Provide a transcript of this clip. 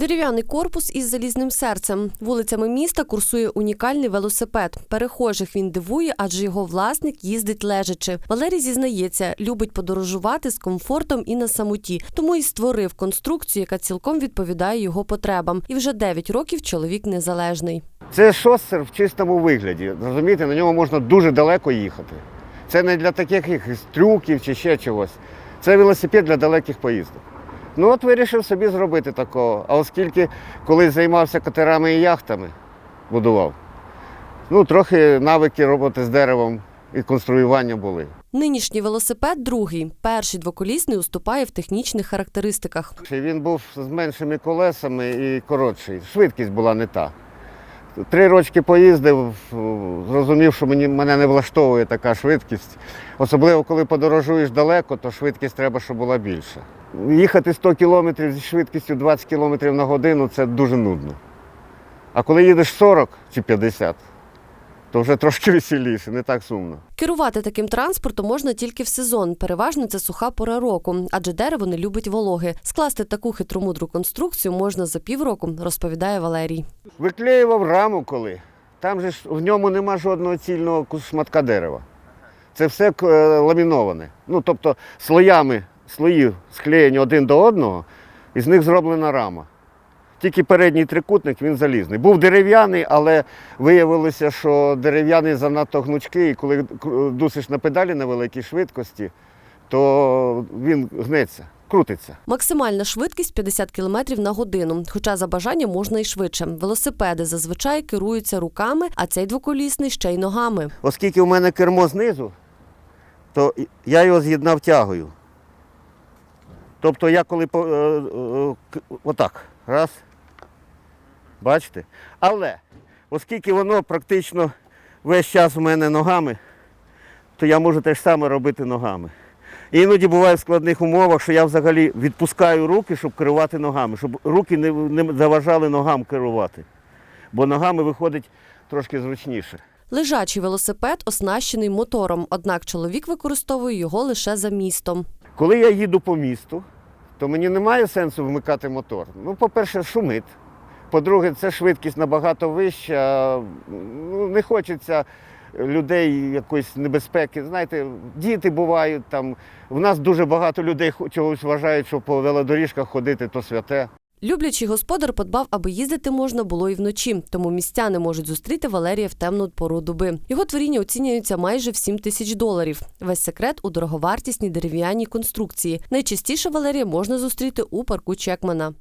Дерев'яний корпус із залізним серцем. Вулицями міста курсує унікальний велосипед. Перехожих він дивує, адже його власник їздить лежачи. Валерій зізнається, любить подорожувати з комфортом і на самоті, тому і створив конструкцію, яка цілком відповідає його потребам. І вже 9 років чоловік незалежний. Це шоссер в чистому вигляді. Розумієте, на ньому можна дуже далеко їхати. Це не для таких трюків чи ще чогось. Це велосипед для далеких поїздок. Ну от вирішив собі зробити такого. А оскільки колись займався катерами і яхтами, будував, ну трохи навики роботи з деревом і конструювання були. Нинішній велосипед другий. Перший двоколісний уступає в технічних характеристиках. Він був з меншими колесами і коротший. Швидкість була не та. Три рочки поїздив, зрозумів, що мені, мене не влаштовує така швидкість. Особливо, коли подорожуєш далеко, то швидкість треба, щоб була більша. Їхати 100 кілометрів зі швидкістю 20 кілометрів на годину це дуже нудно. А коли їдеш 40 чи 50, то вже трошки веселіше, не так сумно. Керувати таким транспортом можна тільки в сезон. Переважно це суха пора року, адже дерево не любить вологи. Скласти таку хитромудру конструкцію можна за півроку, розповідає Валерій. Виклеював раму коли. Там же ж в ньому нема жодного цільного шматка дерева. Це все е, ламіноване. Ну, тобто слоями слої склеєні один до одного, і з них зроблена рама. Тільки передній трикутник він залізний. Був дерев'яний, але виявилося, що дерев'яний занадто гнучкий, і коли дусиш на педалі на великій швидкості, то він гнеться, крутиться. Максимальна швидкість 50 км на годину. Хоча за бажанням можна і швидше. Велосипеди зазвичай керуються руками, а цей двоколісний ще й ногами. Оскільки у мене кермо знизу, то я його з'єднав тягою. Тобто я коли по- е, е, отак, раз. Бачите? Але оскільки воно практично весь час у мене ногами, то я можу те ж саме робити ногами. І іноді буває в складних умовах, що я взагалі відпускаю руки, щоб керувати ногами, щоб руки не, не заважали ногам керувати. Бо ногами виходить трошки зручніше. Лежачий велосипед оснащений мотором, однак чоловік використовує його лише за містом. Коли я їду по місту, то мені немає сенсу вмикати мотор. Ну, по-перше, шумить. По-друге, це швидкість набагато вища. Ну, не хочеться людей якоїсь небезпеки. Знаєте, діти бувають там. У нас дуже багато людей чогось вважають, що по велодоріжках ходити то святе. Люблячий господар подбав, аби їздити можна було і вночі, тому містяни можуть зустріти Валерія в темну пору доби. Його творіння оцінюються майже в 7 тисяч доларів. Весь секрет у дороговартісній дерев'яній конструкції. Найчастіше Валерія можна зустріти у парку Чекмана.